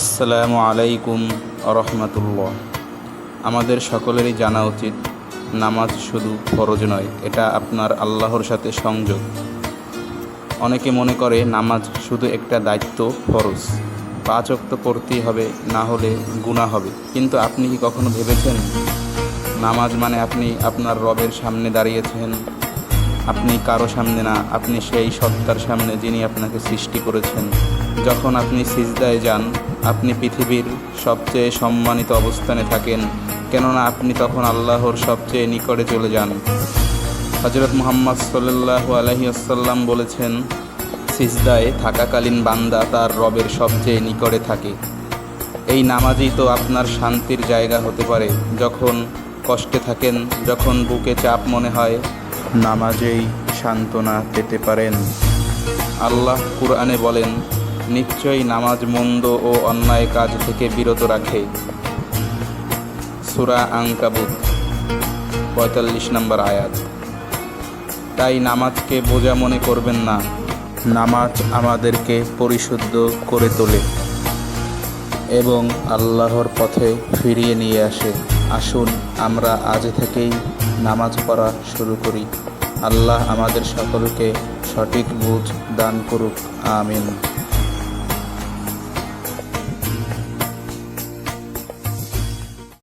আসসালামু আলাইকুম রহমতুল্লাহ আমাদের সকলেরই জানা উচিত, নামাজ শুধু ফরজ নয়, এটা আপনার আল্লাহর সাথে সংযোগ। অনেকে মনে করে নামাজ শুধু একটা দায়িত্ব ফরজ। পাঁচ অক্ত পড়তেই হবে, না হলে গুণা হবে। কিন্তু আপনি কি কখনো ভেবেছেন? নামাজ মানে আপনি আপনার রবের সামনে দাঁড়িয়েছেন। আপনি কারও সামনে না, আপনি সেই সত্তার সামনে যিনি আপনাকে সৃষ্টি করেছেন। যখন আপনি সিজদায় যান আপনি পৃথিবীর সবচেয়ে সম্মানিত অবস্থানে থাকেন, কেননা আপনি তখন আল্লাহর সবচেয়ে নিকটে চলে যান। হজরত মুহাম্মদ সাল্লাহ আলহি আসাল্লাম বলেছেন, সিজদায় থাকাকালীন বান্দা তার রবের সবচেয়ে নিকটে থাকে। এই নামাজই তো আপনার শান্তির জায়গা হতে পারে। যখন কষ্টে থাকেন, যখন বুকে চাপ মনে হয়, নামাজেই সান্ত্বনা পেতে পারেন। আল্লাহ কুরআনে বলেন নিশ্চয়ই নামাজ মন্দ ও অন্যায় কাজ থেকে বিরত রাখে। সুরা আঙ্কাবুত পঁয়তাল্লিশ নম্বর আয়াত। তাই নামাজকে বোঝা মনে করবেন না। নামাজ আমাদেরকে পরিশুদ্ধ করে তোলে এবং আল্লাহর পথে ফিরিয়ে নিয়ে আসে। আসুন আমরা আজ থেকেই নামাজ পড়া শুরু করি। আল্লাহ আমাদের সকলকে সঠিক বুঝ দান করুক। আমিন।